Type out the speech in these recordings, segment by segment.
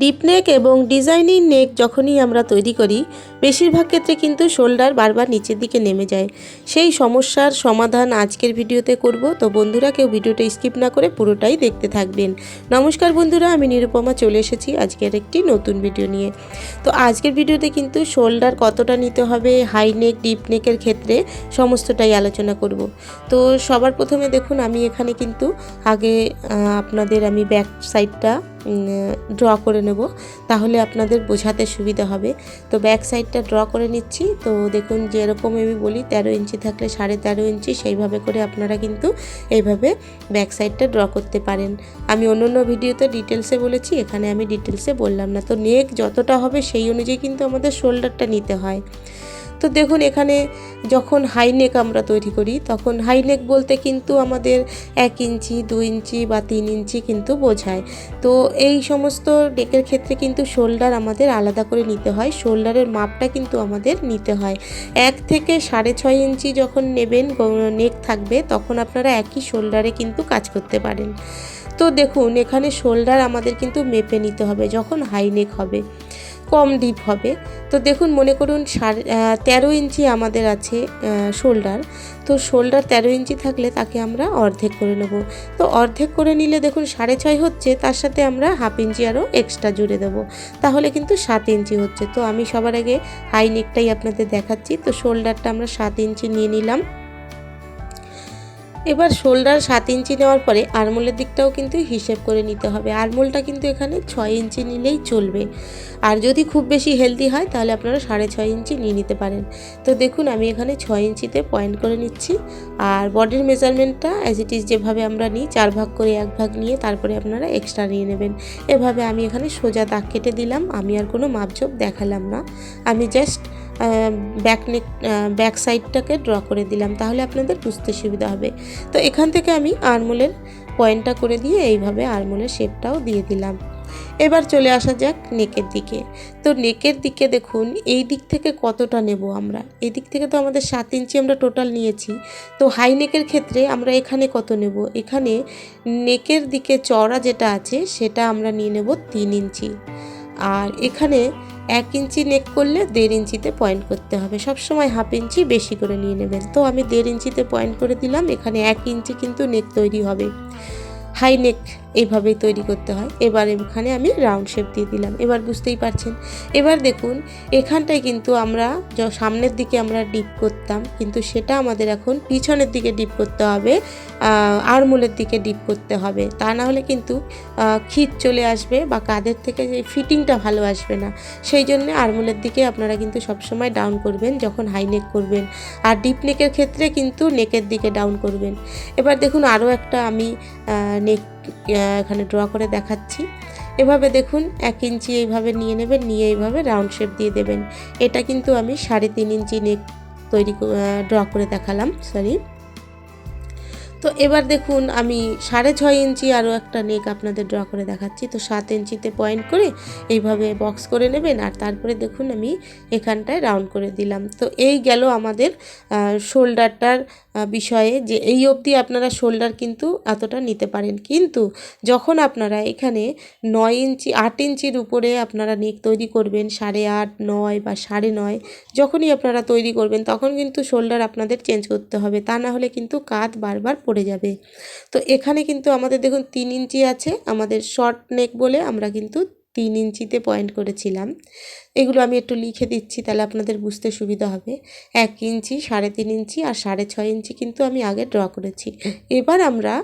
Deep neck এবং designing নেক যখনই আমরা তৈরি করি, বেশিরভাগ ক্ষেত্রে কিন্তু শোল্ডার বারবার নিচের দিকে নেমে যায়। সেই সমস্যার সমাধান আজকের ভিডিওতে করব। তো বন্ধুরা, কেউ ভিডিওটা স্কিপ না করে পুরোটাই দেখতে থাকবেন। নমস্কার বন্ধুরা, আমি নিরুপমা চলে এসেছি আজকের একটি নতুন ভিডিও নিয়ে। তো আজকের ভিডিওতে কিন্তু শোল্ডার কতটা নিতে হবে, হাই নেক, ডিপ নেকের ক্ষেত্রে সমস্তটাই আলোচনা করব। তো সবার প্রথমে দেখুন, আমি এখানে কিন্তু আগে আপনাদের আমি ব্যাক সাইডটা ড্র করে নেব। তাহলে আপনাদের বোঝাতে সুবিধা হবে। তো ব্যাক সাইডটা ড্র করে নিচ্ছি। তো দেখুন, যেরকম আমি বলি, তেরো ইঞ্চি থাকলে সাড়ে তেরো ইঞ্চি, সেইভাবে করে আপনারা কিন্তু এইভাবে ব্যাক সাইডটা ড্র করতে পারেন। আমি অন্য অন্য ভিডিওতে ডিটেলসে বলেছি, এখানে আমি ডিটেলসে বললাম না। তো নেক যতটা হবে, সেই অনুযায়ী কিন্তু আমাদের শোল্ডারটা নিতে হয়। তো দেখুন, এখানে যখন হাই নেক আমরা তৈরি করি, তখন হাই নেক বলতে কিন্তু আমাদের এক ইঞ্চি, দু ইঞ্চি বা তিন ইঞ্চি কিন্তু বোঝায়। তো এই সমস্ত নেকের ক্ষেত্রে কিন্তু শোল্ডার আমাদের আলাদা করে নিতে হয় শোল্ডারের মাপটা কিন্তু আমাদের নিতে হয়। এক থেকে সাড়ে ছয় ইঞ্চি যখন নেবেন নেক থাকবে, তখন আপনারা একই শোল্ডারে কিন্তু কাজ করতে পারেন। তো দেখুন, এখানে শোল্ডার আমাদের কিন্তু মেপে নিতে হবে, যখন হাই নেক হবে। কম ডিপ হবে। তো দেখুন, মনে করুন তেরো ইঞ্চি আমাদের আছে শোল্ডার তো শোল্ডার তেরো ইঞ্চি থাকলে তাকে আমরা অর্ধেক করে নেব। তো অর্ধেক করে নিলে দেখুন, সাড়ে ছয় হচ্ছে, তার সাথে আমরা হাফ ইঞ্চি আরও এক্সট্রা জুড়ে দেবো। তাহলে কিন্তু সাত ইঞ্চি হচ্ছে। তো আমি সবার আগে হাই নেকটাই আপনাদের দেখাচ্ছি। তো শোল্ডারটা আমরা সাত ইঞ্চি নিয়ে নিলাম। এবার শোল্ডার সাত ইঞ্চি নেওয়ার পরে আরমোলের দিকটাও কিন্তু হিসেব করে নিতে হবে। আরমোলটা কিন্তু এখানে ছয় ইঞ্চি নিলেই চলবে। আর যদি খুব বেশি হেলদি হয়, তাহলে আপনারা সাড়ে ছয় ইঞ্চি নিয়ে নিতে পারেন। তো দেখুন, আমি এখানে ছয় ইঞ্চিতে পয়েন্ট করে নিচ্ছি। আর বডির মেজারমেন্টটা অ্যাজ ইট ইজ যেভাবে আমরা নিই, চার ভাগ করে এক ভাগ নিয়ে তারপরে আপনারা এক্সট্রা নিয়ে নেবেন। এভাবে আমি এখানে সোজা দাগ কেটে দিলাম। আমি আর কোনো মাপঝোপ দেখালাম না। আমি জাস্ট ব্যাক নেক ব্যাক সাইডটাকে ড্র করে দিলাম, তাহলে আপনাদের বুঝতে সুবিধা হবে। তো এখান থেকে আমি আরমোলের পয়েন্টটা করে দিয়ে এইভাবে আরমোলের শেপটাও দিয়ে দিলাম। এবার চলে আসা যাক নেকের দিকে। তো নেকের দিকে দেখুন, এই দিক থেকে কতটা নেব আমরা? এই দিক থেকে তো আমাদের সাত ইঞ্চি আমরা টোটাল নিয়েছি। তো হাই নেকের ক্ষেত্রে আমরা এখানে কত নেব? এখানে নেকের দিকে চড়া যেটা আছে, সেটা আমরা নিয়ে নেব তিন ইঞ্চি। আর এখানে এক ইঞ্চি নেক করলে দেড় ইঞ্চিতে পয়েন্ট করতে হবে। সবসময় হাফ ইঞ্চি বেশি করে নিয়ে নেবেন। তো আমি দেড় ইঞ্চিতে পয়েন্ট করে দিলাম। এখানে এক ইঞ্চি কিন্তু নেক তৈরি হবে। হাই নেক এইভাবেই তৈরি করতে হয়। এবার এখানে আমি রাউন্ড শেপ দিয়ে দিলাম। এবার বুঝতেই পারছেন। এবার দেখুন, এখানটায় কিন্তু আমরা সামনের দিকে আমরা ডিপ করতাম। কিন্তু সেটা আমাদের এখন পিছনের দিকে ডিপ করতে হবে আরমোলের দিকে ডিপ করতে হবে। তা না হলে কিন্তু খিচ চলে আসবে বা কাঁধের থেকে যে ফিটিংটা ভালো আসবে না। সেই জন্য আরমোলের দিকে আপনারা কিন্তু সবসময় ডাউন করবেন যখন হাই নেক করবেন। আর ডিপ নেকের ক্ষেত্রে কিন্তু নেকের দিকে ডাউন করবেন। এবার দেখুন আরও একটা আমি নেক এখানে ড্র করে দেখাচ্ছি। এভাবে দেখুন, এক ইঞ্চি এইভাবে নিয়ে নেবেন, নিয়ে এইভাবে রাউন্ড শেপ দিয়ে দেবেন। এটা কিন্তু আমি সাড়ে তিন ইঞ্চি নেক তৈরি ড্র করে দেখালাম সরি তো এবার দেখুন, আমি সাড়ে ছয় ইঞ্চি আরও একটা নেক আপনাদের ড্র করে দেখাচ্ছি। তো সাত ইঞ্চিতে পয়েন্ট করে এইভাবে বক্স করে নেবেন আর তারপরে দেখুন, আমি এখানটায় রাউন্ড করে দিলাম। তো এই গেল আমাদের শোল্ডারটার বিষয়ে যে এই অবধি আপনারা শোল্ডার কিন্তু এতটা নিতে পারেন। কিন্তু যখন আপনারা এখানে নয় ইঞ্চি, আট ইঞ্চির উপরে আপনারা নেক তৈরি করবেন, সাড়ে আট, নয় বা সাড়ে নয়, যখনই আপনারা তৈরি করবেন, তখন কিন্তু শোল্ডার আপনাদের চেঞ্জ করতে হবে। তা না হলে কিন্তু কাঁধ বারবার পড়ে যাবে। তো এখানে কিন্তু আমাদের দেখুন তিন ইঞ্চি আছে, আমাদের শর্ট নেক বলে আমরা কিন্তু তিন ইঞ্চিতে পয়েন্ট করেছিলাম। এগুলো আমি একটু লিখে দিচ্ছি, তাহলে আপনাদের বুঝতে সুবিধা হবে। এক ইঞ্চি, সাড়ে তিন ইঞ্চি আর সাড়ে ছয় ইঞ্চি কিন্তু আমি আগে ড্র করেছি। এবার আমরা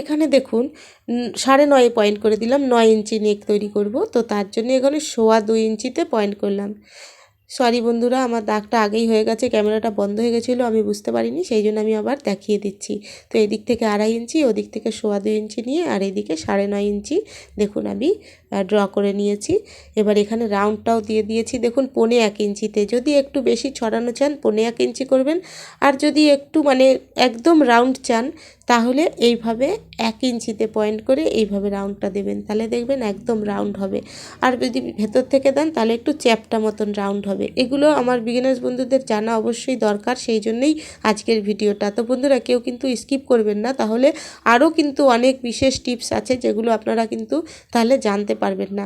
এখানে দেখুন সাড়ে নয়ে পয়েন্ট করে দিলাম, নয় ইঞ্চি নেক তৈরি করব। তো তার জন্য এখানে সোয়া দুই ইঞ্চিতে পয়েন্ট করলাম। সরি বন্ধুরা, আমার দাগটা আগেই হয়ে গেছে, ক্যামেরাটা বন্ধ হয়ে গেছিল, আমি বুঝতে পারিনি, সেই জন্য আমি আবার দেখিয়ে দিচ্ছি। তো এদিক থেকে আড়াই ইঞ্চি, ওদিক থেকে সোয়া দুই ইঞ্চি নিয়ে, আর এদিকে সাড়ে নয় ইঞ্চি। দেখুন আমি ড্র করে নিয়েছি। এবার এখানে রাউন্ডটাও দিয়ে দিয়েছি। দেখুন, পনে এক ইঞ্চিতে। যদি একটু বেশি ছড়ানো চান, পনে এক ইঞ্চি করবেন। আর যদি একটু মানে একদম রাউন্ড চান, তাহলে এইভাবে এক ইঞ্চিতে পয়েন্ট করে এইভাবে রাউন্ডটা দেবেন। তাহলে দেখবেন একদম রাউন্ড হবে। আর যদি ভেতর থেকে দেন, তাহলে একটু চ্যাপটা মতন রাউন্ড হবে। এগুলো আমার বিগিনার্স বন্ধুদের জানা অবশ্যই দরকার, সেই জন্যই আজকের ভিডিওটা। তো বন্ধুরা, কেউ কিন্তু স্কিপ করবেন না। তাহলে আরও কিন্তু অনেক বিশেষ টিপস আছে, যেগুলো আপনারা কিন্তু তাহলে জানতে পারবেন না।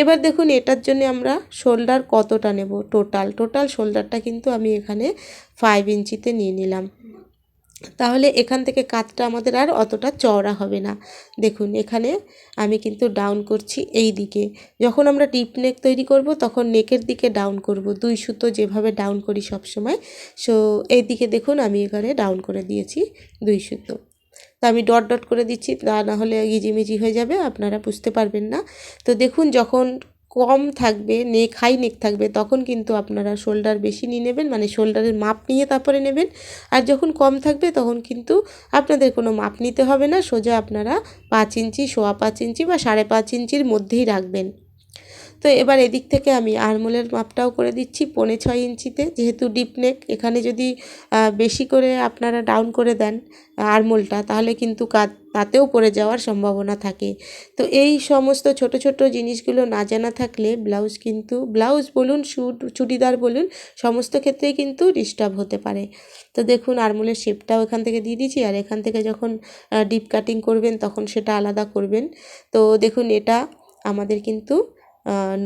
এবার দেখুন, এটার জন্য আমরা শোল্ডার কতটা নেব? টোটাল টোটাল শোল্ডারটা কিন্তু আমি এখানে ফাইভ ইঞ্চিতে নিয়ে নিলাম। তাহলে এখান থেকে কাতটা আমাদের আর অতটা চওড়া হবে না। দেখুন, এখানে আমি কিন্তু ডাউন করছি এই দিকে। যখন আমরা ডিপ নেক তৈরি করব, তখন নেকের দিকে ডাউন করব। দুই সুতো যেভাবে ডাউন করি সব সময় সো এই দিকে দেখুন, আমি এখানে ডাউন করে দিয়েছি দুই সুতো। তো আমি ডট ডট করে দিচ্ছি, তা না হলে ইজিমিজি হয়ে যাবে, আপনারা বুঝতে পারবেন না। তো দেখুন, যখন কম থাকবে, নেক, হাই নেক থাকবে, তখন কিন্তু আপনারা শোল্ডার বেশি নিয়ে নেবেন মানে শোল্ডারের মাপ নিয়ে তারপরে নেবেন। আর যখন কম থাকবে, তখন কিন্তু আপনাদের কোনো মাপ নিতে হবে না, সোজা আপনারা পাঁচ ইঞ্চি, সোয়া পাঁচ ইঞ্চি বা সাড়ে পাঁচ ইঞ্চির মধ্যেই রাখবেন। তো এবার এদিক থেকে আমি আরমোলের মাপটাও করে দিচ্ছি পৌনে ছয় ইঞ্চিতে। যেহেতু ডিপ নেক, এখানে যদি বেশি করে আপনারা ডাউন করে দেন আরমোলটা, তাহলে কিন্তু কাত, তাতেও পড়ে যাওয়ার সম্ভাবনা থাকে। তো এই সমস্ত ছোট ছোট জিনিসগুলো না জানা থাকলে ব্লাউজ কিন্তু, ব্লাউজ বলুন, শুট, চুড়িদার বলুন, সমস্ত ক্ষেত্রেই কিন্তু ডিস্টার্ব হতে পারে। তো দেখুন, আরমোলের শেপটাও এখান থেকে দিয়ে দিচ্ছি আর এখান থেকে যখন ডিপ কাটিং করবেন, তখন সেটা আলাদা করবেন। তো দেখুন, এটা আমাদের কিন্তু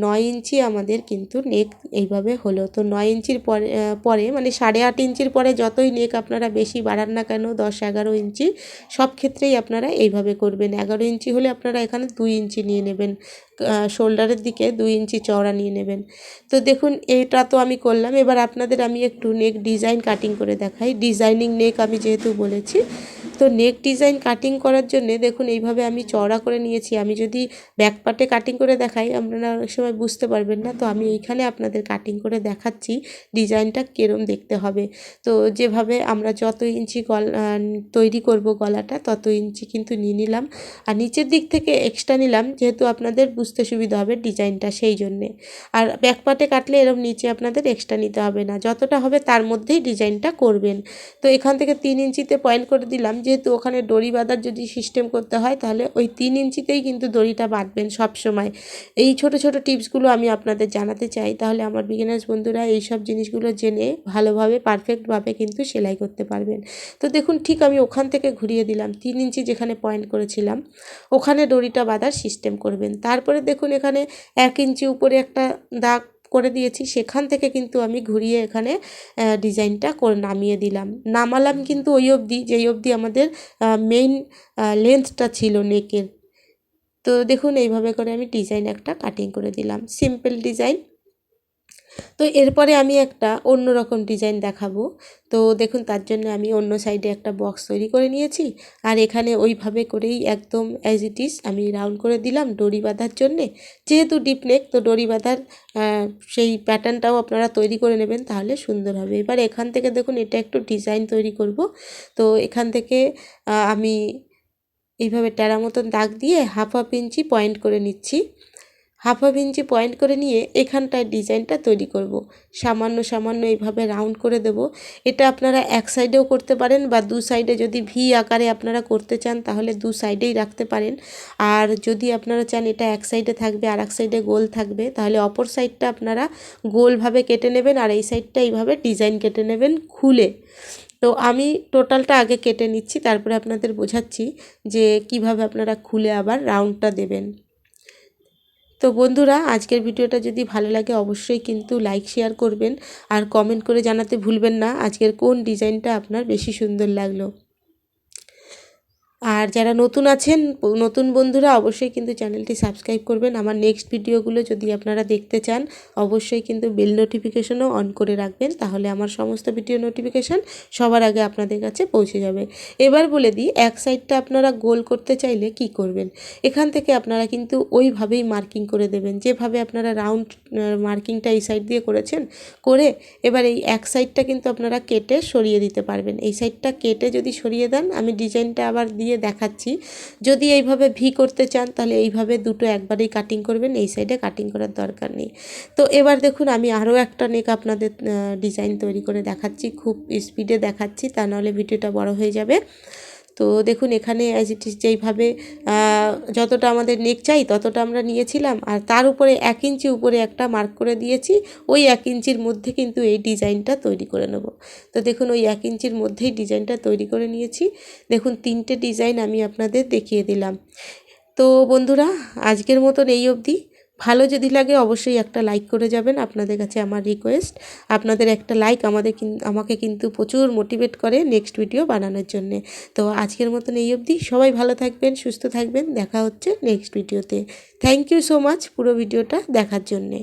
নয় ইঞ্চি আমাদের কিন্তু নেক এইভাবে হলো। তো নয় ইঞ্চির পরে পরে মানে সাড়ে আট ইঞ্চির পরে যতই নেক আপনারা বেশি বাড়ান না কেন, দশ এগারো ইঞ্চি, সব ক্ষেত্রেই আপনারা এইভাবে করবেন। এগারো ইঞ্চি হলে আপনারা এখানে দুই ইঞ্চি নিয়ে নেবেন শোল্ডারের দিকে দুই ইঞ্চি চওড়া নিয়ে নেবেন। তো দেখুন, এটা তো আমি করলাম। এবার আপনাদের আমি একটু নেক ডিজাইন কাটিং করে দেখাই। ডিজাইনিং নেক আমি যেহেতু বলেছি তো নেক ডিজাইন কাটিং করার জন্যে দেখুন এইভাবে আমি চওড়া করে নিয়েছি। আমি যদি ব্যাক পার্টে কাটিং করে দেখাই, আপনারা অনেক সময় বুঝতে পারবেন না। তো আমি এইখানে আপনাদের কাটিং করে দেখাচ্ছি, ডিজাইনটা কীরম দেখতে হবে। তো যেভাবে আমরা যত ইঞ্চি গলা তৈরি করব গলাটা, তত ইঞ্চি কিন্তু নিয়ে নিলাম। আর নিচের দিক থেকে এক্সট্রা নিলাম, যেহেতু আপনাদের বুঝতে সুবিধা হবে ডিজাইনটা সেই জন্যে। আর ব্যাক পার্টে কাটলে এরকম নিচে আপনাদের এক্সট্রা নিতে হবে না। যতটা হবে তার মধ্যেই ডিজাইনটা করবেন। তো এখান থেকে তিন ইঞ্চিতে পয়েন্ট করে দিলাম যেহেতু ওখানে দড়ি বাঁধার যদি সিস্টেম করতে হয়, তাহলে ওই তিন ইঞ্চিতেই কিন্তু দড়িটা বাঁধবেন সব সময় এই ছোট ছোট টিপসগুলো আমি আপনাদের জানাতে চাই। তাহলে আমার বিগিনার্স বন্ধুরা এই সব জিনিসগুলো জেনে ভালোভাবে পারফেক্টভাবে কিন্তু সেলাই করতে পারবেন। তো দেখুন, ঠিক আমি ওখান থেকে ঘুরিয়ে দিলাম। তিন ইঞ্চি যেখানে পয়েন্ট করেছিলাম, ওখানে দড়িটা বাঁধার সিস্টেম করবেন। তারপরে দেখুন এখানে এক ইঞ্চি উপরে একটা দাগ করে দিয়েছি। সেখান থেকে কিন্তু আমি ঘুরিয়ে এখানে ডিজাইনটা করে নামিয়ে দিলাম। নামালাম কিন্তু ওই অবধি, যেই অবধি আমাদের মেইন লেন্থটা ছিল নেকের তো দেখুন, এইভাবে করে আমি ডিজাইন একটা কাটিং করে দিলাম। সিম্পল ডিজাইন তো এরপরে আমি একটা অন্য রকম ডিজাইন দেখাবো। তো দেখুন, তার জন্য আমি অন্য সাইডে একটা বক্স তৈরি করে নিয়েছি। আর এখানে ওইভাবে করেই একদম অ্যাজ ইট ইজ আমি রাউন্ড করে দিলাম ডরি বাঁধার জন্যে। যেহেতু ডিপ নেক তো দড়ি বাঁধার সেই প্যাটার্নটাও আপনারা তৈরি করে নেবেন তাহলে সুন্দর হবে। এবার এখান থেকে দেখুন, এটা একটু ডিজাইন তৈরি করব। তো এখান থেকে আমি এইভাবে টেরা মতন দাগ দিয়ে হাফ হাফ ইঞ্চি পয়েন্ট করে নিচ্ছি। হাফ হাফ ইঞ্চি পয়েন্ট করে নিয়ে এখানটায় ডিজাইনটা তৈরি করব। সামান্য সামান্য এইভাবে রাউন্ড করে দেব। এটা আপনারা এক সাইডেও করতে পারেন বা দু সাইডে যদি ভি আকারে আপনারা করতে চান তাহলে দু সাইডেই রাখতে পারেন। আর যদি আপনারা চান এটা এক সাইডে থাকবে আর এক সাইডে গোল থাকবে, তাহলে অপর সাইডটা আপনারা গোলভাবে কেটে নেবেন আর এই সাইডটা এইভাবে ডিজাইন কেটে নেবেন খুলে। তো আমি টোটালটা আগে কেটে নিচ্ছি, তারপরে আপনাদের বোঝাচ্ছি যে কীভাবে আপনারা খুলে আবার রাউন্ডটা দেবেন। তো বন্ধুরা, আজকের ভিডিওটা যদি ভালো লাগে অবশ্যই কিন্তু লাইক, শেয়ার করবেন আর কমেন্ট করে জানাতে ভুলবেন না। আজকের কোন ডিজাইনটা আপনার বেশি সুন্দর লাগল? আর যারা নতুন আছেন, নতুন বন্ধুরা অবশ্যই কিন্তু চ্যানেলটি সাবস্ক্রাইব করবেন। আমার নেক্সট ভিডিওগুলো যদি আপনারা দেখতে চান, অবশ্যই কিন্তু বেল নোটিফিকেশনও অন করে রাখবেন। তাহলে আমার সমস্ত ভিডিও নোটিফিকেশান সবার আগে আপনাদের কাছে পৌঁছে যাবে। এবার বলে দিই, এক সাইডটা আপনারা গোল করতে চাইলে কি করবেন? এখান থেকে আপনারা কিন্তু ওইভাবেই মার্কিং করে দেবেন। যেভাবে আপনারা রাউন্ড মার্কিংটা এই সাইড দিয়ে করেছেন, করে এবার এই এক সাইডটা কিন্তু আপনারা কেটে সরিয়ে দিতে পারবেন। এই সাইডটা কেটে যদি সরিয়ে দেন, আমি ডিজাইনটা আবার দিয়ে দিয়ে দেখাচ্ছি। যদি এইভাবে ভি করতে চান, তাহলে এইভাবে দুটো একবারেই কাটিং করবেন, এই সাইডে কাটিং করার দরকার নেই। তো এবার দেখুন, আমি আরও একটা নেক আপনাদের ডিজাইন তৈরি করে দেখাচ্ছি, খুব স্পিডে দেখাচ্ছি, তা নাহলে ভিডিওটা বড় হয়ে যাবে। তো দেখুন, এখানে অ্যাজ ইট ইস যেইভাবে যতটা আমাদের নেক চাই ততটা আমরা নিয়েছিলাম। আর তার উপরে এক ইঞ্চি উপরে একটা মার্ক করে দিয়েছি। ওই এক ইঞ্চির মধ্যে কিন্তু এই ডিজাইনটা তৈরি করে নেব। তো দেখুন, ওই এক ইঞ্চির মধ্যেই ডিজাইনটা তৈরি করে নিয়েছি। দেখুন, তিনটে ডিজাইন আমি আপনাদের দেখিয়ে দিলাম। তো বন্ধুরা, আজকের মতন এই অবধি। ভালো যদি লাগে অবশ্যই একটা লাইক করে যাবেন, আপনাদের কাছে আমার রিকোয়েস্ট আপনাদের একটা লাইক আমাদের আমাকে কিন্তু প্রচুর মোটিভেট করে নেক্সট ভিডিও বানানোর জন্যে। তো আজকের মতন এই অবধি। সবাই ভালো থাকবেন, সুস্থ থাকবেন। দেখা হচ্ছে নেক্সট ভিডিওতে থ্যাংক ইউ সো মাচ পুরো ভিডিওটা দেখার জন্যে।